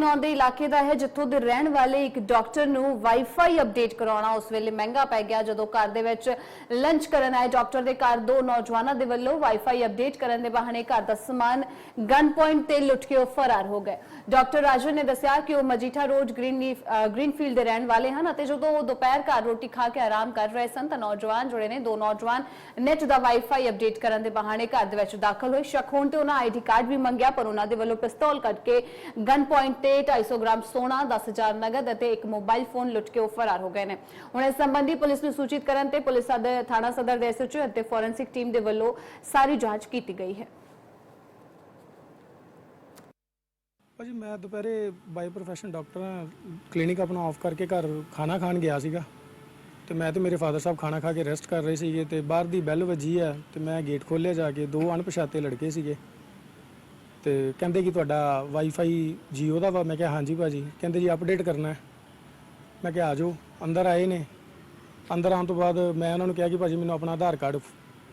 ਨੌਂ ਦੇ ਇਲਾਕੇ ਦਾ ਹੈ, ਜਿੱਥੋਂ ਦੇ ਰਹਿਣ ਵਾਲੇ ਇੱਕ ਡਾਕਟਰ ਨੂੰ ਵਾਈਫਾਈ ਅਪਡੇਟ ਕਰਾਉਣਾ ਉਸ ਵੇਲੇ ਮਹਿੰਗਾ ਪੈ ਗਿਆ। ਜਦੋਂ ਘਰ ਦੇ ਵਿੱਚ ਲੰਚ ਕਰਨ ਆਏ ਡਾਕਟਰ ਦੇ ਘਰ, ਦੋ ਨੌਜਵਾਨਾਂ ਦੇ ਵੱਲੋਂ ਵਾਈਫਾਈ ਅਪਡੇਟ ਕਰਨ ਦੇ ਬਹਾਨੇ ਘਰ ਦਾ ਸਮਾਨ ਗਨ ਪੁਆਇੰਟ ਤੇ ਲੁੱਟ ਕੇ ਉਹ ਫਰਾਰ ਹੋ ਗਏ। ਡਾਕਟਰ ਰਾਜਨ ਨੇ ਦੱਸਿਆ ਕਿ ਉਹ ਮਜੀਠਾ ਰੋਡ ਗ੍ਰੀਨ ਗ੍ਰੀਨਫੀਲਡ ਦੇ ਰਹਿਣ ਵਾਲੇ ਹਨ ਅਤੇ ਜਦੋਂ ਉਹ ਦੁਪਹਿਰ ਘਰ ਰੋਟੀ ਖਾ ਕੇ ਆਰਾਮ ਕਰ ਰਹੇ ਸਨ, ਤਾਂ ਨੌਜਵਾਨ ਜੁੜੇ ਨੇ। ਦੋ ਨੌਜਵਾਨ ਨੈਟ ਦਾ ਵਾਈਫਾਈ ਅਪਡੇਟ ਕਰਨ ਦੇ ਬਹਾਨੇ ਘਰ ਦੇ ਵਿੱਚ ਦਾਖਲ ਹੋਏ। ਸ਼ੱਕ ਹੋਣ ਤੇ ਉਹਨਾਂ ਆਈਡੀ ਕਾਰਡ ਵੀ ਮੰਗਿਆ, ਪਰ ਉਹਨਾਂ ਦੇ ਵੱਲੋਂ ਪਿਸਤੌਲ ਕੱਢ ਕੇ ਗਨ ਪੁਆਇੰਟ ਤੇ 250 ਗ੍ਰਾਮ ਸੋਨਾ 10000 ਨਗਦ ਅਤੇ ਇੱਕ ਮੋਬਾਈਲ ਫੋਨ ਲੁੱਟ ਕੇ ਉਹ ਫਰਾਰ ਹੋ ਗਏ ਨੇ। ਹੁਣ ਇਸ ਸੰਬੰਧੀ ਪੁਲਿਸ ਨੂੰ ਸੂਚਿਤ ਕਰਨ ਤੇ ਪੁਲਿਸ ਸਦਰ ਥਾਣਾ ਸਦਰ ਦੇ ਐਸਐਚਓ ਅਤੇ ਫੋਰੈਂਸਿਕ ਟੀਮ ਦੇ ਵੱਲੋਂ ਸਾਰੀ ਜਾਂਚ ਕੀਤੀ ਗਈ ਹੈ। ਭਾਜੀ, ਮੈਂ ਦੁਪਹਿਰੇ ਬਾਈ ਪ੍ਰੋਫੈਸ਼ਨ ਡਾਕਟਰ ਹਾਂ। ਕਲੀਨਿਕ ਆਪਣਾ ਆਫ ਕਰਕੇ ਘਰ ਖਾਣਾ ਖਾਣ ਗਿਆ ਸੀਗਾ। ਤੇ ਮੈਂ ਤੇ ਮੇਰੇ ਫਾਦਰ ਸਾਹਿਬ ਖਾਣਾ ਖਾ ਕੇ ਰੈਸਟ ਕਰ ਰਹੇ ਸੀਗੇ ਤੇ ਬਾਹਰ ਦੀ ਬੈਲ ਵੱਜੀ ਆ ਤੇ ਮੈਂ ਗੇਟ ਖੋਲ੍ਹਿਆ ਜਾ ਕੇ। ਦੋ ਅਣਪਛਾਤੇ ਲੜਕੇ ਸੀਗੇ। ਤੇ ਕਹਿੰਦੇ ਕਿ ਤੁਹਾਡਾ ਵਾਈਫਾਈ ਜੀਓ ਦਾ ਵਾ। ਮੈਂ ਕਿਹਾ, ਹਾਂਜੀ ਭਾਜੀ। ਕਹਿੰਦੇ ਜੀ ਅਪਡੇਟ ਕਰਨਾ ਹੈ। ਮੈਂ ਕਿਹਾ, ਆ ਜਾਓ। ਅੰਦਰ ਆਏ ਨੇ। ਅੰਦਰ ਆਉਣ ਤੋਂ ਬਾਅਦ ਮੈਂ ਉਹਨਾਂ ਨੂੰ ਕਿਹਾ ਕਿ ਭਾਜੀ, ਮੈਨੂੰ ਆਪਣਾ ਆਧਾਰ ਕਾਰਡ,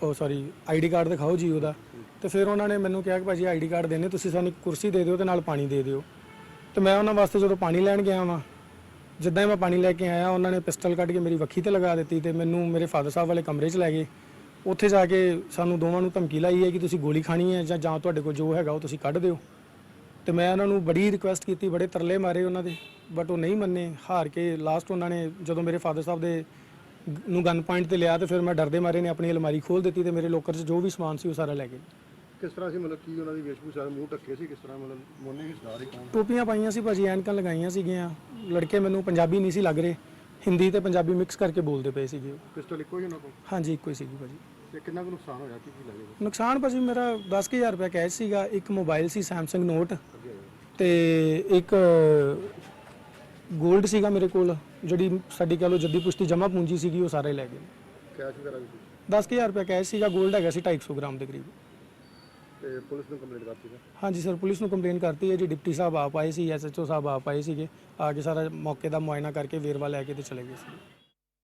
ਉਹ ਸੌਰੀ ਆਈਡੀ ਕਾਰਡ ਦਿਖਾਓ ਜੀਓ ਦਾ। ਤੇ ਫਿਰ ਉਹਨਾਂ ਨੇ ਮੈਨੂੰ ਕਿਹਾ ਕਿ ਭਾਜੀ ਆਈਡੀ ਕਾਰਡ ਦੇਣੇ, ਤੁਸੀਂ ਸਾਨੂੰ ਇੱਕ ਕੁਰਸੀ ਦੇ ਦਿਓ ਤੇ ਨਾਲ ਪਾਣੀ ਦੇ ਦਿਓ। ਤੇ ਮੈਂ ਉਹਨਾਂ ਵਾਸਤੇ ਜਦੋਂ ਪਾਣੀ ਲੈਣ ਗਿਆ ਵਾਂ, ਜਿੱਦਾਂ ਹੀ ਮੈਂ ਪਾਣੀ ਲੈ ਕੇ ਆਇਆ, ਉਹਨਾਂ ਨੇ ਪਿਸਟਲ ਕੱਢ ਕੇ ਮੇਰੀ ਵੱਖੀ ਤੇ ਲਗਾ ਦਿੱਤੀ ਤੇ ਮੈਨੂੰ ਮੇਰੇ ਫਾਦਰ ਸਾਹਿਬ ਵਾਲੇ ਕਮਰੇ 'ਚ ਲੈ ਗਏ। ਉੱਥੇ ਜਾ ਕੇ ਸਾਨੂੰ ਦੋਵਾਂ ਨੂੰ ਧਮਕੀ ਲਾਈ ਹੈ ਕਿ ਤੁਸੀਂ ਗੋਲੀ ਖਾਣੀ ਹੈ ਜਾਂ ਜਾਂ ਤੁਹਾਡੇ ਕੋਲ ਜੋ ਹੈਗਾ ਉਹ ਤੁਸੀਂ ਕੱਢ ਦਿਓ। ਤੇ ਮੈਂ ਉਹਨਾਂ ਨੂੰ ਬੜੀ ਰਿਕੁਐਸਟ ਕੀਤੀ ਬੜੇ ਤਰਲੇ ਮਾਰੇ ਉਹਨਾਂ ਦੇ ਬਟ ਉਹ ਨਹੀਂ ਮੰਨੇ। ਹਾਰ ਕੇ ਲਾਸਟ ਉਹਨਾਂ ਨੇ ਜਦੋਂ ਮੇਰੇ ਫਾਦਰ ਸਾਹਿਬ ਦੇ ਨੂੰ ਗਨ ਪੁਆਇੰਟ ਤੇ ਲਿਆ ਤੇ ਫਿਰ ਮੈਂ ਡਰਦੇ ਮਾਰੇ ਨੇ ਆਪਣੀ ਅਲਮਾਰੀ ਖੋਲ ਦਿੱਤੀ ਤੇ ਮੇਰੇ ਲੋਕਰ 'ਚ ਜੋ ਵੀ ਸਮਾਨ ਸੀ ਉਹ ਸਾਰਾ ਲੈ ਗਏ। ਕਿਸ ਤਰ੍ਹਾਂ ਸੀ? ਮਤਲਬ ਕੀ ਉਹਨਾਂ ਦੀ ਵੇਸ਼ਭੂਸ਼ਾ? ਮੂੰਹ ਢੱਕੇ ਸੀ ਕਿਸ ਤਰ੍ਹਾਂ? ਮਤਲਬ ਮੋਨੇ ਰਹੀ ਕੌਣ ਟੋਪੀਆਂ ਪਾਈਆਂ ਸੀ ਭਾਜੀ ਐਨਕਾਂ ਲਗਾਈਆਂ ਸੀਗੀਆਂ। ਲੜਕੇ ਮੈਨੂੰ ਪੰਜਾਬੀ ਨਹੀਂ ਸੀ ਲੱਗ ਰਹੇ। ਹਿੰਦੀ ਤੇ ਪੰਜਾਬੀ ਮਿਕਸ ਕਰਕੇ ਬੋਲਦੇ ਪਏ ਸੀਗੇ ਉਹ। ਪਿਸਟਲ ਇੱਕੋ ਹੀ ਉਹਨਾਂ ਕੋਲ ਹਾਂਜੀ ਇੱਕੋ ਹੀ ਸੀਗੀ ਭਾਜੀ। ਤੇ ਕਿੰਨਾ ਕੁ ਨੁਕਸਾਨ ਹੋਇਆ? ਕੀ ਕੀ ਲੱਗੇਗਾ ਨੁਕਸਾਨ ਭਾਜੀ ਮੇਰਾ 10000 ਰੁਪਏ ਕੈਸ਼ ਸੀਗਾ ਇੱਕ ਮੋਬਾਈਲ ਸੀ Samsung Note ਅੱਗੇ ਆਇਓ। ਤੇ ਇੱਕ 골ਡ ਸੀਗਾ ਮੇਰੇ ਕੋਲ ਜਿਹੜੀ ਸਾਡੀ ਕਹ ਲਓ ਜੱਦੀ ਪੁਸ਼ਤੀ ਜਮਾ ਪੂੰਜੀ ਸੀਗੀ ਉਹ ਸਾਰੇ ਲੈ ਗਏ। ਕੈਸ਼ ਵਗੈਰਾ ਵੀ ਸੀ? 10000 ਰੁਪਏ ਕੈਸ਼ ਸੀਗਾ 골ਡ ਹੈਗਾ ਸੀ 250 ਗ੍ਰਾਮ ਦੇ ਕਰੀਬ। ਤੇ ਪੁਲਿਸ ਨੂੰ ਕੰਪਲੇਂਟ ਕਰਤੀ ਹੈ ਹਾਂਜੀ ਸਰ, ਪੁਲਿਸ ਨੂੰ ਕੰਪਲੇਨ ਕਰਤੀ ਹੈ ਜੀ। ਡਿਪਟੀ ਸਾਹਿਬ ਆਪ ਆਏ ਸੀ, ਐਸਐਚਓ ਸਾਹਿਬ ਆਪ ਆਏ ਸੀਗੇ। ਆ ਕੇ ਸਾਰਾ ਮੌਕੇ ਦਾ ਮੁਆਇਨਾ ਕਰਕੇ ਵੇਰਵਾ ਲੈ ਕੇ ਤੇ ਚਲੇ ਗਏ ਸੀ।